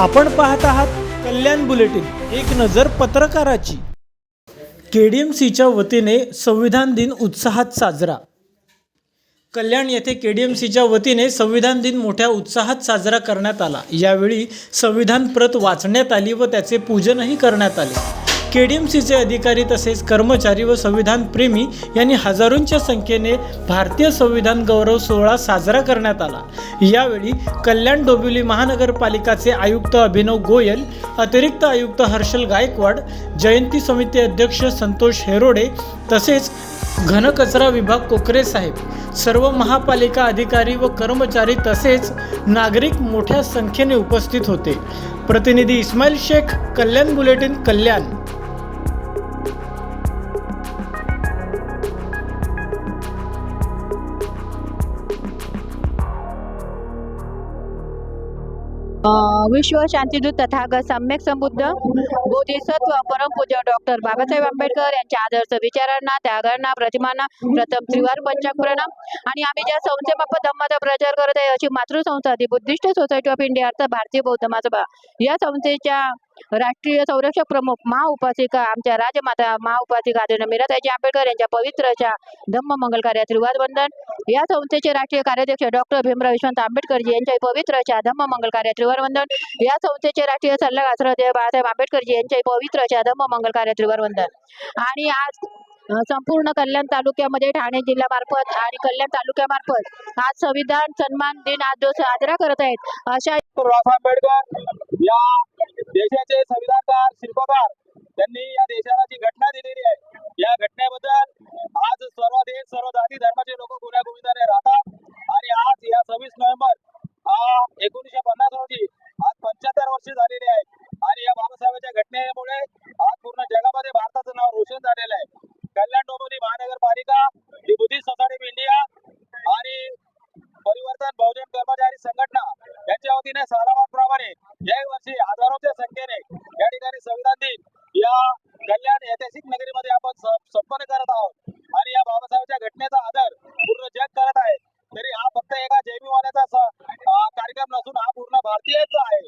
आपण पाहत आहात कल्याण बुलेटिन एक नजर पत्रकाराची. केडीएमसीच्या वतीने संविधान दिन उत्साहात साजरा. कल्याण येथे केडीएमसीच्या वतीने संविधान दिन मोठ्या उत्साहात साजरा करण्यात आला. यावेळी संविधान प्रत वाचण्यात आली व त्याचे पूजनही करण्यात आले. केडीएमसीचे अधिकारी तसेच कर्मचारी व संविधान प्रेमी यांनी हजारोंच्या संख्येने भारतीय संविधान गौरव सोहळा साजरा करण्यात आला. यावेळी कल्याण डोंबिवली महानगरपालिकाचे आयुक्त अभिनव गोयल अतिरिक्त आयुक्त हर्षल गायकवाड जयंती समिती अध्यक्ष संतोष हेरोडे तसेच घनकचरा विभाग कोकरे साहेब सर्व महापालिका अधिकारी व कर्मचारी तसेच नागरिक मोठ्या संख्येने उपस्थित होते. प्रतिनिधी इस्माईल शेख कल्याण बुलेटिन कल्याण. विश्व शांतीदूत तथागत सम्यक संबुद्ध बोधिसत्व परमपूज्य डॉक्टर बाबासाहेब आंबेडकर यांच्या आदर्श विचारांना त्यागांना प्रतिमांना प्रथम त्रिवार पंचक प्रणाम आणि आम्ही ज्या संस्थेमार्फत धम्माचा प्रचार करत आहे अशी मातृसंस्था ती बुद्धिस्ट सोसायटी ऑफ इंडिया अर्थात भारतीय बौद्ध महासभा या संस्थेच्या राष्ट्रीय संरक्षक प्रमुख महाउपासिका आमच्या राजमाता महाउपासिका आदरणीय मीराताईजी आंबेडकर यांच्या पवित्र अशा धम्म मंगल कार्य त्रिवाद वंदन या संस्थेचे राष्ट्रीय कार्याध्यक्ष डॉक्टर भीमराव विश्वंत आंबेडकरजी यांच्या पवित्र अशा धम्म मंगल कार्य त्रिवार वंदन या संस्थेचे राष्ट्रीय सल्लागार श्रद्धेय बाळासाहेब आंबेडकरजी यांच्या पवित्र अशा धम्म मंगल कार्य त्रिवार वंदन आणि आज संपूर्ण कल्याण तालुक्यामध्ये ठाणे जिल्ह्यामार्फत आणि कल्याण तालुक्यामार्फत आज संविधान सन्मान दिन आज जो साजरा करत आहेत. अशा आंबेडकर या देशाचे संविधानकार शिल्पकार त्यांनी या देशाला जी घटना दिलेली आहे या घटनेबद्दल आज सर्व देश सर्व जाती धर्माचे लोक गोऱ्या गोविंदाने राहतात. आणि आज या सव्वीस नोव्हेंबर एकोणीसशे पन्नास रोजी आज पंच्याहत्तर वर्षे झालेली आहे. आणि या बाबासाहेबांच्या घटनेमुळे आज पूर्ण जगामध्ये भारताचं नाव रोशन झालेलं आहे. कल्याण डोंबिवली महानगरपालिका ही बुद्धिस्ट सोसायटी ऑफ इंडिया पद्धतीने प्रमाणे या वर्षी हजारोच्या संख्येने या ठिकाणी संविधान दिन या कल्याण ऐतिहासिक नगरीमध्ये आपण संपन्न करत आहोत. आणि या बाबासाहेबच्या घटनेचा आदर पूर्ण जग करत आहे. तरी हा फक्त एका जैमीवाल्याचा कार्यक्रम नसून हा पूर्ण भारतीयच आहे.